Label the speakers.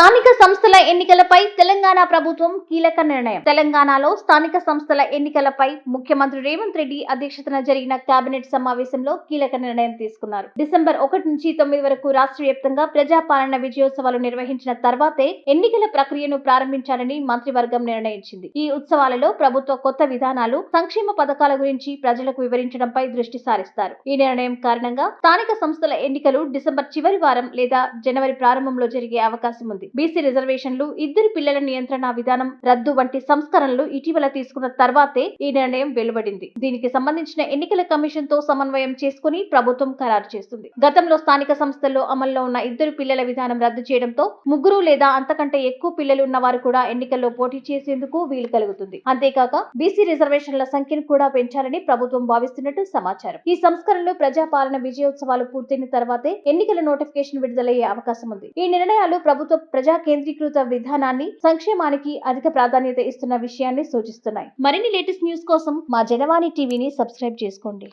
Speaker 1: స్థానిక సంస్థల ఎన్నికలపై తెలంగాణ ప్రభుత్వం కీలక నిర్ణయం. తెలంగాణలో స్థానిక సంస్థల ఎన్నికలపై ముఖ్యమంత్రి రేవంత్ రెడ్డి అధ్యక్షతన జరిగిన కేబినెట్ సమావేశంలో కీలక నిర్ణయం తీసుకున్నారు. డిసెంబర్ ఒకటి నుంచి తొమ్మిది వరకు రాష్ట్ర వ్యాప్తంగా ప్రజాపాలన విజయోత్సవాలు నిర్వహించిన తర్వాతే ఎన్నికల ప్రక్రియను ప్రారంభించాలని మంత్రివర్గం నిర్ణయించింది. ఈ ఉత్సవాలలో ప్రభుత్వ కొత్త విధానాలు సంక్షేమ పథకాల గురించి ప్రజలకు వివరించడంపై దృష్టి సారిస్తారు. ఈ నిర్ణయం కారణంగా స్థానిక సంస్థల ఎన్నికలు డిసెంబర్ చివరి వారం లేదా జనవరి ప్రారంభంలో జరిగే అవకాశం ఉంది. బీసీ రిజర్వేషన్ రిజర్వేషన్లు ఇద్దరు పిల్లల నియంత్రణ విధానం రద్దు వంటి సంస్కరణలు ఇటీవల తీసుకున్న తర్వాతే ఈ నిర్ణయం వెలువడింది. దీనికి సంబంధించిన ఎన్నికల కమిషన్తో సమన్వయం చేసుకుని ప్రభుత్వం ఖరారు చేస్తుంది. గతంలో స్థానిక సంస్థల్లో అమల్లో ఉన్న ఇద్దరు పిల్లల విధానం రద్దు చేయడంతో ముగ్గురు లేదా అంతకంటే ఎక్కువ పిల్లలు ఉన్న వారు కూడా ఎన్నికల్లో పోటీ చేసేందుకు వీలు కలుగుతుంది. అంతేకాక బీసీ రిజర్వేషన్ల సంఖ్యను కూడా పెంచాలని ప్రభుత్వం భావిస్తున్నట్టు సమాచారం. ఈ సంస్కరణలు ప్రజాపాలన విజయోత్సవాలు పూర్తయిన తర్వాతే ఎన్నికల నోటిఫికేషన్ విడుదలయ్యే అవకాశం ఉంది ఈ నిర్ణయాలు ప్రభుత్వ ప్రజా కేంద్రీకృత విధానాన్ని సంక్షేమానికి అధిక ప్రాధాన్యత ఇస్తున్న విషయాన్ని సూచిస్తున్నాయి. మరిన్ని లేటెస్ట్ న్యూస్ కోసం మా జనవాణి టీవీని సబ్స్క్రైబ్ చేసుకోండి.